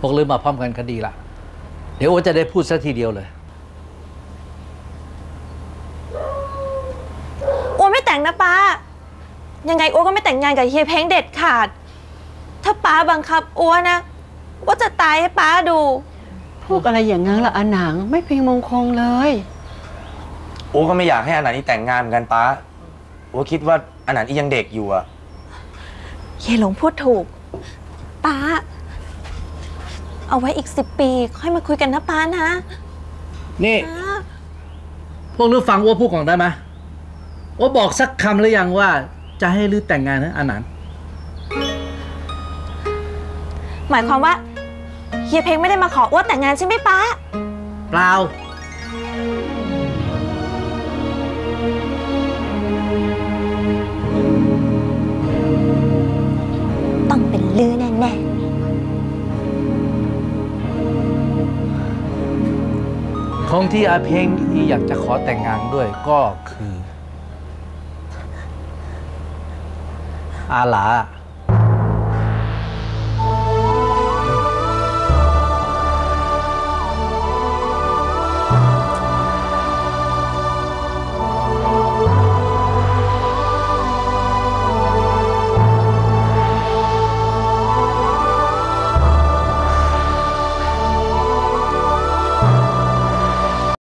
พวกลือมาพร้อมกันก็ดีละเดี๋ยวโอจะได้พูดสักทีเดียวเลยอ้วนไม่แต่งนะป้า ยังไงอ้วนก็ไม่แต่งงานกับเฮียเพ้งเด็ดขาด ถ้าป้าบังคับอ้วนนะอ้วนจะตายให้ป้าดูพูดอะไรอย่างนั้นล่ะอาหนังไม่เพียงมงคลเลยโอ้ก็ไม่อยากให้อนันต์นี่แต่งงานเหมือนกันป้าโอ้คิดว่าอนันต์นี่ยังเด็กอยู่อะเฮียหลงพูดถูก ป้า เอาไว้อีกสิบปี ค่อยมาคุยกันนะป้านะนี่ป้าพวกลือฟังอ้วพูดก่อนได้ไหมอ้วบอกสักคำหรือยังว่า จะให้ลือแต่งงานนะอันนั้นหมายความว่าเฮียเพ้งไม่ได้มาขออ้วนแต่งงานใช่ไหมป้า เปล่า ต้องเป็นลือแน่ ของที่อาเพงที่อยากจะขอแต่งงานด้วยก็คือ อาหลา